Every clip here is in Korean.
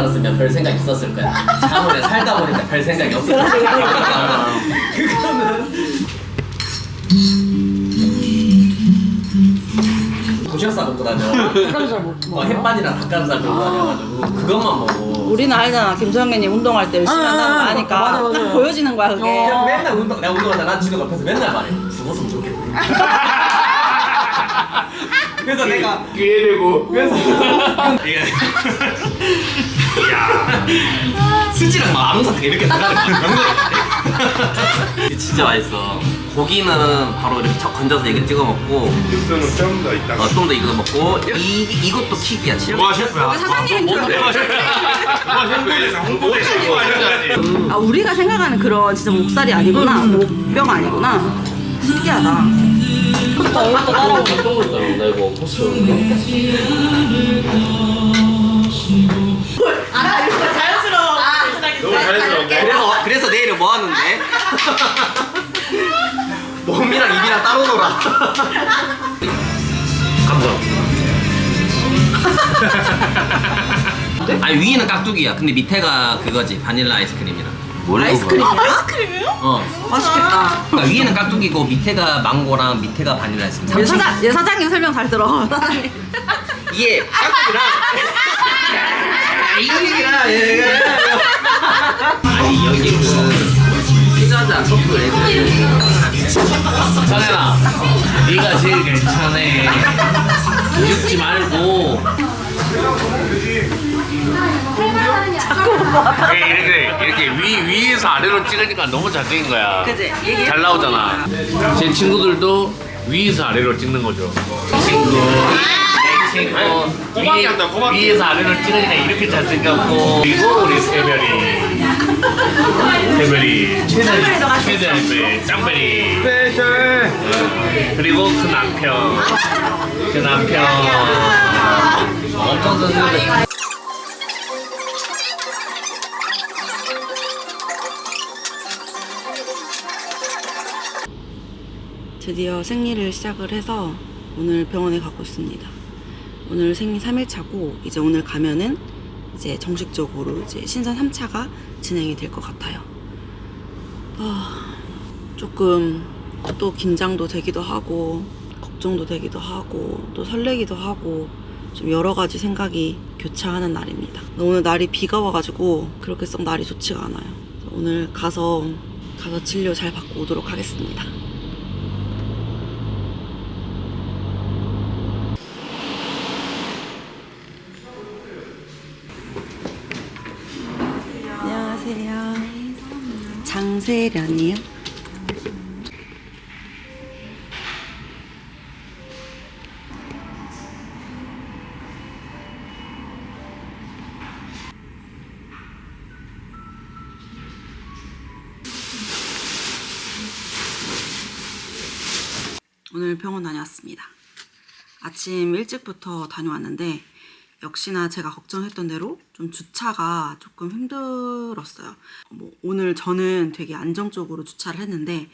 살았으면 별 생각 있었을 거야. 차원에 살다 보니까 별 생각이 없을 거야. 그거는 도시락싸 먹고 다녀. 닭가슴살 못뭐 햇반이랑 닭가슴살 들고 다녀가지고 그것만 먹어. 우리는 알잖아 김성현님 운동할 때 열심히 아, 한다는 거 아, 아니까 맞아, 맞아. 딱 보여지는 거야 그게 그냥 맨날 운동, 내가 운동하다 난 지금 옆에서 맨날 말해. 죽었으면 좋겠다. 그래서 내가 기회 되고 그래서 이게 수지랑 막 아무사탕 이렇게 나가는 진짜 맛있어. 고기는 바로 이렇게 척 건져서 이렇게 찍어 먹고 육수는 좀 더 있다가 어, 좀더 익어 먹고 이 이것도 킥이야. 진짜. 와 셰프야? 줄 알고 와 이거 아니야지 아 우리가 생각하는 그런 진짜 목살이 아니구나 목뼈가 아니구나. 신기하다. 어떤 걸 따라 나 이거 포스터 너무 자연스러운데 그래서 그래서 내일은 뭐 하는데? 몸이랑 입이랑 따로 놀아. 감사 아니 위에는 깍두기야. 근데 밑에가 그거지 바닐라 아이스크림이라. 아이스크림이야? 어. 맛있겠다 그러니까 위에는 깍두기고 밑에가 망고랑 밑에가 바닐라 아이스크림. 얘 사장, 얘 사장님 설명 잘 들어 이게 깍두기랑 이거랑 얘가 아니 여기 그 피자자 커플 애들. 선혜나 네가 제일 괜찮아. 죽지 말고. 이렇게 이렇게 위 위에서 아래로 찍으니까 너무 잘생긴 거야. 그지? 얘기해. 잘 나오잖아. 제 친구들도 위에서 아래로 찍는 거죠. 친구 내 친구 꼬박이 위에-. 위에서 아래로 찍으니까 이렇게 잘생겼고 그리고 우리 새별이. 새별이 짱배리도 같이 최대한배 짱배리. 스페셜 그리고 그 남편. 그 남편. 엄청 선생님 드디어 생리를 시작을 해서 오늘 병원에 가고 있습니다. 오늘 생리 3일차고 이제 오늘 가면은 이제 정식적으로 이제 신산 3차가 진행이 될 것 같아요. 아, 조금 또 긴장도 되기도 하고 걱정도 되기도 하고 또 설레기도 하고 좀 여러 가지 생각이 교차하는 날입니다. 오늘 날이 비가 와가지고 그렇게 썩 날이 좋지가 않아요. 오늘 가서 가서 진료 잘 받고 오도록 하겠습니다. 안녕하세요. 장세련이요? 오늘 병원 다녀왔습니다. 아침 일찍부터 다녀왔는데 역시나 제가 걱정했던 대로 좀 주차가 조금 힘들었어요. 뭐 오늘 저는 되게 안정적으로 주차를 했는데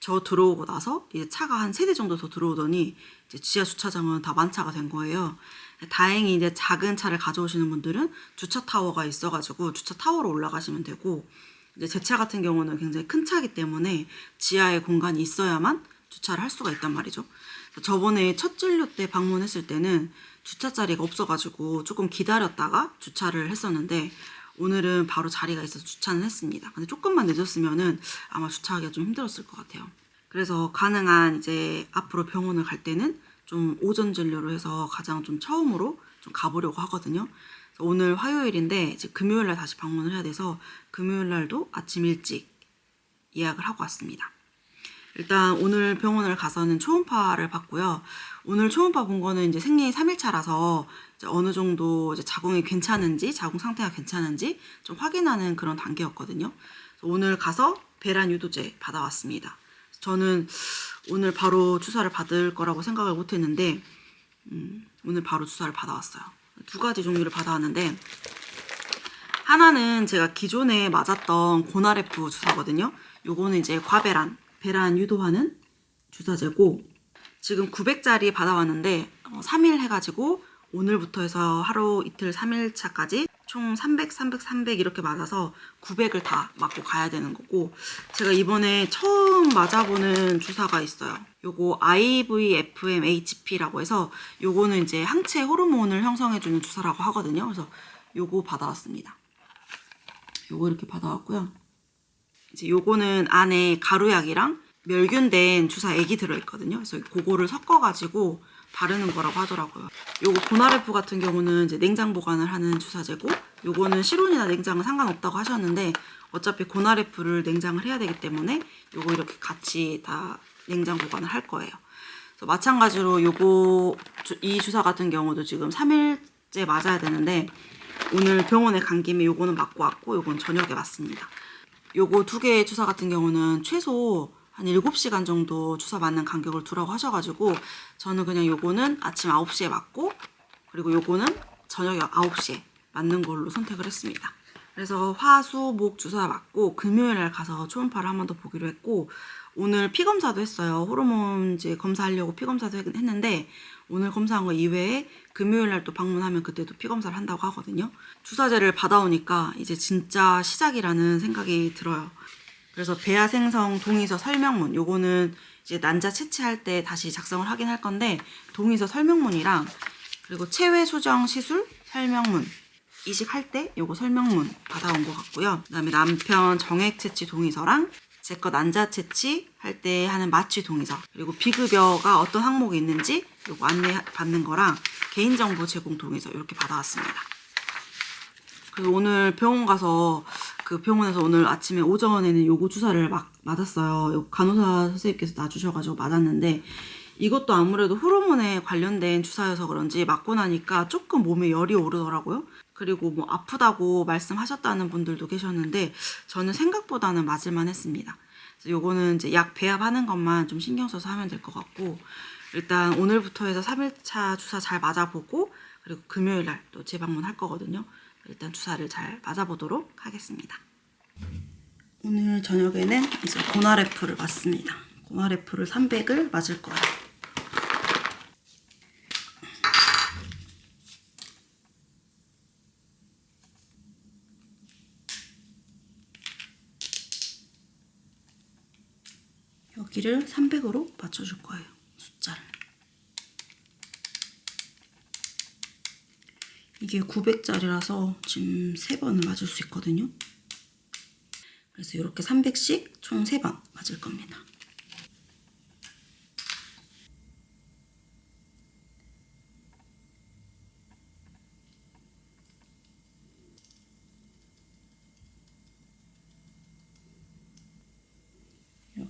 저 들어오고 나서 이제 차가 한 세 대 정도 더 들어오더니 이제 지하 주차장은 다 만차가 된 거예요. 다행히 이제 작은 차를 가져오시는 분들은 주차 타워가 있어가지고 주차 타워로 올라가시면 되고 이제 제 차 같은 경우는 굉장히 큰 차기 때문에 지하에 공간이 있어야만 주차를 할 수가 있단 말이죠. 저번에 첫 진료 때 방문했을 때는 주차 자리가 없어가지고 조금 기다렸다가 주차를 했었는데 오늘은 바로 자리가 있어서 주차는 했습니다. 근데 조금만 늦었으면은 아마 주차하기가 좀 힘들었을 것 같아요. 그래서 가능한 이제 앞으로 병원을 갈 때는 좀 오전 진료로 해서 가장 좀 처음으로 좀 가보려고 하거든요. 오늘 화요일인데 이제 금요일 날 다시 방문을 해야 돼서 금요일 날도 아침 일찍 예약을 하고 왔습니다. 일단 오늘 병원을 가서는 초음파를 봤고요. 오늘 초음파 본 거는 이제 생리 3일차라서 어느 정도 자궁이 괜찮은지, 자궁 상태가 괜찮은지 좀 확인하는 그런 단계였거든요. 오늘 가서 배란 유도제 받아왔습니다. 저는 오늘 바로 주사를 받을 거라고 생각을 못 했는데, 음, 오늘 바로 주사를 받아왔어요. 두 가지 종류를 받아왔는데, 하나는 제가 기존에 맞았던 고나레프 주사거든요. 요거는 이제 과배란, 배란 유도하는 주사제고 지금 900짜리 받아왔는데 어, 3일 해가지고 오늘부터 해서 하루 이틀 3일차까지 총 300, 300, 300 이렇게 맞아서 900을 다 맞고 가야 되는 거고 제가 이번에 처음 맞아보는 주사가 있어요. 요거 IVFMHP라고 해서 요거는 이제 항체 호르몬을 형성해주는 주사라고 하거든요. 그래서 요거 받아왔습니다. 요거 이렇게 받아왔고요. 이제 요거는 안에 가루약이랑 멸균된 주사 액이 들어있거든요. 그래서 그거를 섞어가지고 바르는 거라고 하더라고요. 요거 보나레프 같은 경우는 이제 냉장 보관을 하는 주사제고 요거는 실온이나 냉장은 상관없다고 하셨는데 어차피 고나레프를 냉장을 해야 되기 때문에 요거 이렇게 같이 다 냉장 보관을 할 거예요. 그래서 마찬가지로 요거 주- 이 주사 같은 경우도 지금 3일째 맞아야 되는데 오늘 병원에 간 김에 요거는 맞고 왔고 요건 저녁에 맞습니다. 요거 두 개의 주사 같은 경우는 최소 한 7시간 정도 주사 맞는 간격을 두라고 하셔가지고 저는 그냥 요거는 아침 9시에 맞고 그리고 요거는 저녁 9시에 맞는 걸로 선택을 했습니다. 그래서 화, 수, 목 주사 맞고 금요일 날 가서 초음파를 한 번 더 보기로 했고 오늘 피 검사도 했어요. 호르몬 이제 검사하려고 피 검사도 했- 했는데 오늘 검사한 거 이외에 금요일 날 또 방문하면 그때도 피 검사를 한다고 하거든요. 주사제를 받아오니까 이제 진짜 시작이라는 생각이 들어요. 그래서 배아 생성 동의서 설명문 요거는 이제 난자 채취할 때 다시 작성을 하긴 할 건데 동의서 설명문이랑 그리고 체외 수정 시술 설명문 이식할 때 요거 설명문 받아온 것 같고요. 그다음에 남편 정액 채취 동의서랑 제거 난자 채취 할 때 하는 마취 동의서 그리고 비급여가 어떤 항목이 있는지 요거 안내 받는 거랑 개인정보 제공 동의서 이렇게 받아왔습니다. 그리고 오늘 병원 가서 그 병원에서 오늘 아침에 오전에는 요거 주사를 막 맞았어요. 요 간호사 선생님께서 놔주셔가지고 맞았는데 이것도 아무래도 호르몬에 관련된 주사여서 그런지 맞고 나니까 조금 몸에 열이 오르더라고요. 그리고 뭐 아프다고 말씀하셨다는 분들도 계셨는데 저는 생각보다는 맞을만 했습니다. 요거는 이제 약 배합하는 것만 좀 신경 써서 하면 될 것 같고 일단 오늘부터 해서 3일차 주사 잘 맞아보고 그리고 금요일 날 또 재방문 할 거거든요. 일단 주사를 잘 맞아보도록 하겠습니다. 오늘 저녁에는 이제 고나레프를 맞습니다. 고나레프를 300을 맞을 거예요. 여기를 300으로 맞춰줄 거예요. 숫자를. 이게 900짜리라서 지금 3번을 맞을 수 있거든요. 그래서 이렇게 300씩 총 3번 맞을 겁니다.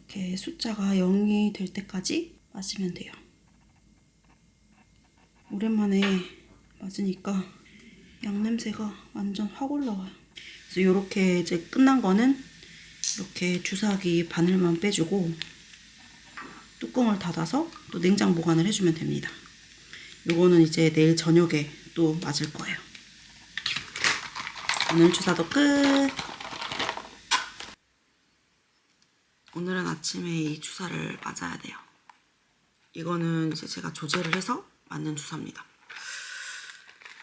이렇게 숫자가 0이 될 때까지 맞으면 돼요. 오랜만에 맞으니까 양 냄새가 완전 확 올라와요. 그래서 이렇게 이제 끝난 거는 이렇게 주사기 바늘만 빼주고 뚜껑을 닫아서 또 냉장 보관을 해주면 됩니다. 요거는 이제 내일 저녁에 또 맞을 거예요. 오늘 주사도 끝! 오늘은 아침에 이 주사를 맞아야 돼요. 이거는 이제 제가 조제를 해서 맞는 주사입니다.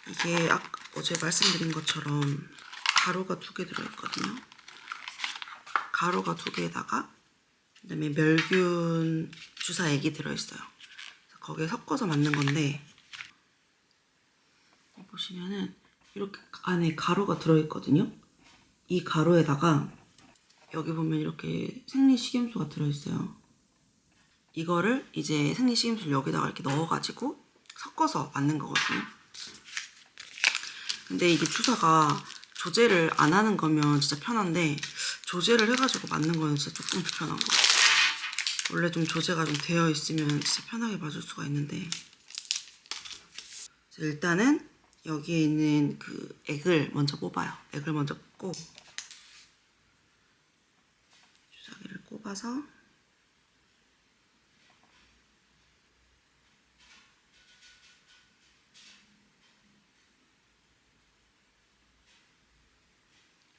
이게 아까 어제 말씀드린 것처럼 가루가 두 개 들어있거든요. 가루가 두 개에다가 그다음에 멸균 주사액이 들어있어요. 거기에 섞어서 맞는 건데 보시면은 이렇게 안에 가루가 들어있거든요. 이 가루에다가 여기 보면 이렇게 생리식염수가 들어있어요. 이거를 이제 생리식염수를 여기다가 이렇게 넣어가지고 섞어서 맞는 거거든요. 근데 이게 주사가 조제를 안 하는 거면 진짜 편한데 조제를 해가지고 맞는 거는 진짜 조금 불편한 거 같아요. 원래 좀 조제가 좀 되어 있으면 진짜 편하게 맞을 수가 있는데 일단은 여기에 있는 그 액을 먼저 뽑아요. 액을 먼저 뽑고 꼽아서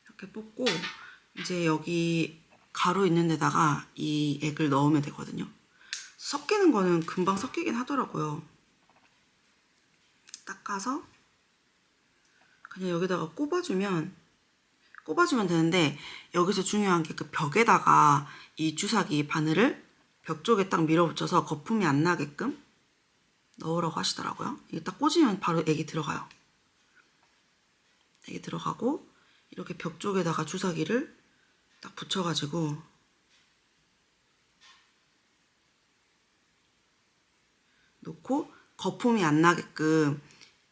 이렇게 뽑고 이제 여기 가루 있는 데다가 이 액을 넣으면 되거든요. 섞이는 거는 금방 섞이긴 하더라고요. 닦아서 그냥 여기다가 꼽아주면 꼽아주면 되는데 여기서 중요한 게 그 벽에다가 이 주사기 바늘을 벽 쪽에 딱 밀어붙여서 거품이 안 나게끔 넣으라고 하시더라고요. 이게 딱 꽂으면 바로 애기 들어가요. 애기 들어가고 이렇게 벽 쪽에다가 주사기를 딱 붙여가지고 놓고 거품이 안 나게끔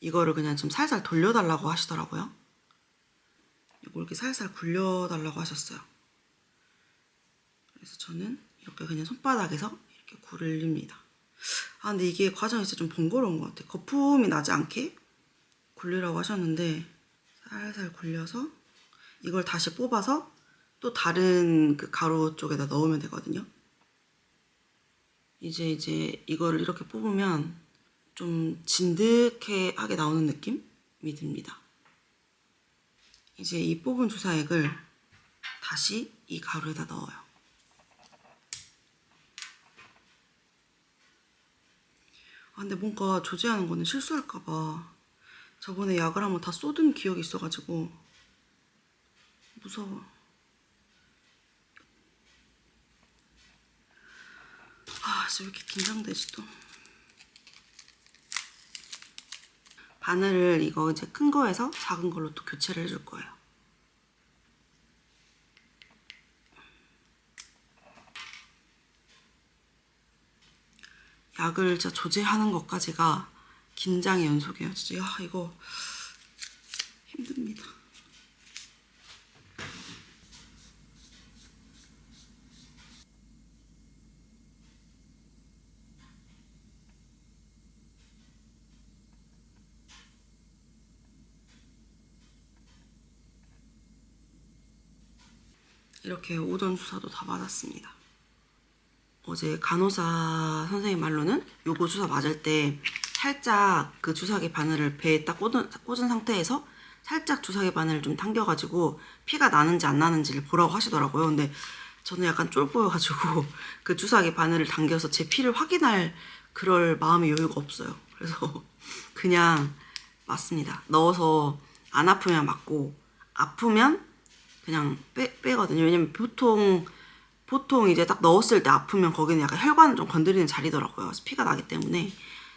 이거를 그냥 좀 살살 돌려달라고 하시더라고요. 이걸 이렇게 살살 굴려달라고 하셨어요. 그래서 저는 이렇게 그냥 손바닥에서 이렇게 굴립니다. 아 근데 이게 진짜 좀 번거로운 것 같아요. 거품이 나지 않게 굴리라고 하셨는데 살살 굴려서 이걸 다시 뽑아서 또 다른 그 가루 쪽에다 넣으면 되거든요. 이제 이제 이거를 이렇게 뽑으면 좀 진득하게 나오는 느낌이 듭니다. 이제 이 뽑은 주사액을 다시 이 가루에다 넣어요. 아, 근데 뭔가 조제하는 거는 실수할까봐 저번에 약을 한번 다 쏟은 기억이 있어가지고 무서워. 아, 진짜 왜 이렇게 긴장되지 또. 바늘을 이거 이제 큰 거에서 작은 걸로 또 교체를 해줄 거예요. 약을 진짜 조제하는 것까지가 긴장의 연속이에요. 진짜 야 이거 힘듭니다. 이렇게 오전 주사도 다 맞았습니다. 어제 간호사 선생님 말로는 요거 주사 맞을 때 살짝 그 주사기 바늘을 배에 딱 꽂은, 꽂은 상태에서 살짝 주사기 바늘을 좀 당겨가지고 피가 나는지 안 나는지를 보라고 하시더라고요. 근데 저는 약간 쫄보여가지고 그 주사기 바늘을 당겨서 제 피를 확인할 그럴 마음의 여유가 없어요. 그래서 그냥 맞습니다. 넣어서 안 아프면 맞고 아프면 그냥 빼, 빼거든요. 왜냐면 보통 보통 이제 딱 넣었을 때 아프면 거기는 약간 혈관을 좀 건드리는 자리더라고요. 그래서 피가 나기 때문에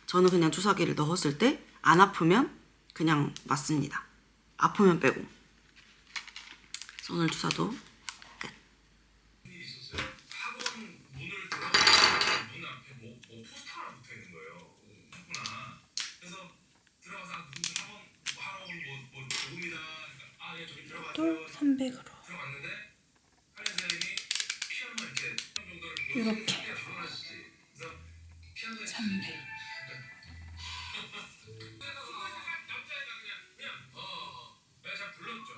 저는 그냥 주사기를 넣었을 때 안 아프면 그냥 맞습니다. 아프면 빼고. 오늘 주사도 끝. 학원 문을 들어가면 문 앞에 뭐, 뭐 포스터 하나 붙어 있는 거예요. 했구나. 그래서 들어가서 아, 무슨 학원 학원 뭐, 뭐 누굽니다. 그러니까 아, 예, 저기 들어가세요. 또 300으로. 들어갔는데 한의 선생님이 피아노 이렇게 정도를 이렇게. 들어가시지. 그래서 피아노 300. 남자애가 그냥 그냥 어, 내가 잘 불렀죠.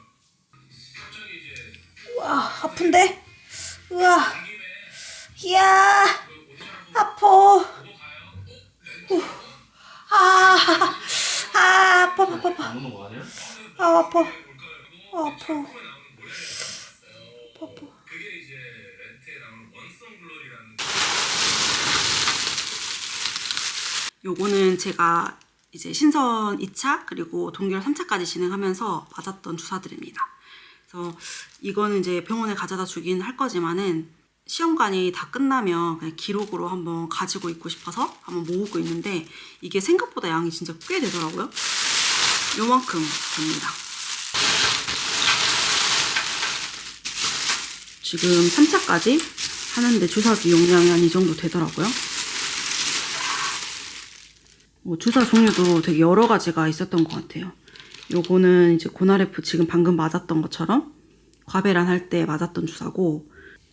갑자기 이제 와 아픈데? 우와 이야 가요. 아, 아 아파 아파 아파 아니야? 아 아파 아 아파 아파 아파 그게 이제 렌트에 나오는 원성 글로리라는 요거는 제가 이제 신선 2차 그리고 동결 3차까지 진행하면서 맞았던 주사들입니다. 그래서 이거는 이제 병원에 가져다 주긴 할 거지만은 시험관이 다 끝나면 그냥 기록으로 한번 가지고 있고 싶어서 한번 모으고 있는데 이게 생각보다 양이 진짜 꽤 되더라고요. 요만큼 됩니다. 지금 3차까지 하는데 주사기 용량이 한 이 정도 되더라고요. 뭐 주사 종류도 되게 여러 가지가 있었던 것 같아요. 요거는 이제 고나레프 지금 방금 맞았던 것처럼 과배란 할 때 맞았던 주사고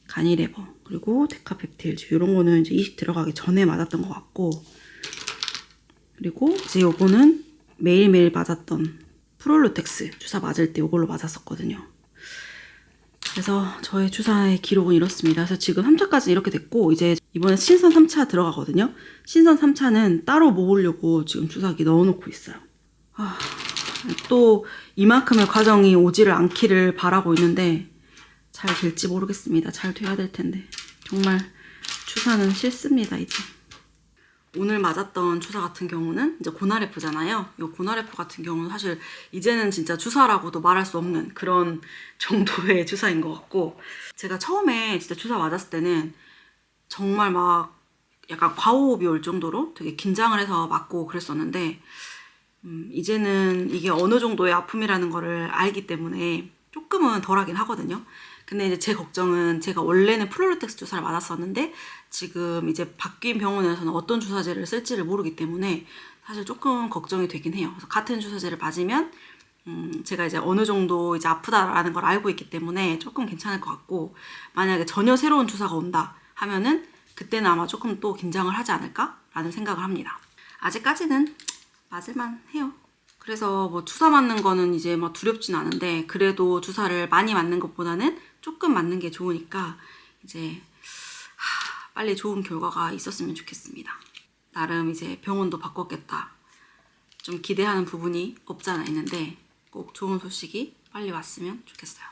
가니레버 그리고 데카펩틸즈 이런 거는 이제 이식 들어가기 전에 맞았던 것 같고 그리고 이제 요거는 매일매일 맞았던 프롤로텍스 주사 맞을 때 요걸로 맞았었거든요. 그래서 저의 주사의 기록은 이렇습니다. 그래서 지금 3차까지 이렇게 됐고 이제 이번에 신선 3차 들어가거든요. 신선 3차는 따로 모으려고 지금 주사기 넣어놓고 있어요. 아, 또 이만큼의 과정이 오지를 않기를 바라고 있는데 잘 될지 모르겠습니다. 잘 돼야 될 텐데 정말 주사는 싫습니다 이제. 오늘 맞았던 주사 같은 경우는 이제 고나레프잖아요. 이 고나레프 같은 경우는 사실 이제는 진짜 주사라고도 말할 수 없는 그런 정도의 주사인 것 같고 제가 처음에 진짜 주사 맞았을 때는 정말 막 약간 과호흡이 올 정도로 되게 긴장을 해서 맞고 그랬었는데 음, 이제는 이게 어느 정도의 아픔이라는 거를 알기 때문에 조금은 덜하긴 하거든요. 근데 이제 제 걱정은 제가 원래는 플로르텍스 주사를 맞았었는데 지금 이제 바뀐 병원에서는 어떤 주사제를 쓸지를 모르기 때문에 사실 조금 걱정이 되긴 해요. 그래서 같은 주사제를 맞으면 음, 제가 이제 어느 정도 이제 아프다라는 걸 알고 있기 때문에 조금 괜찮을 것 같고 만약에 전혀 새로운 주사가 온다 하면은 그때는 아마 조금 또 긴장을 하지 않을까라는 생각을 합니다. 아직까지는 맞을만 해요. 그래서 뭐 주사 맞는 거는 이제 뭐 두렵진 않은데 그래도 주사를 많이 맞는 것보다는 조금 맞는 게 좋으니까 이제 하, 빨리 좋은 결과가 있었으면 좋겠습니다. 나름 이제 병원도 바꿨겠다. 좀 기대하는 부분이 없지 않아 있는데 꼭 좋은 소식이 빨리 왔으면 좋겠어요.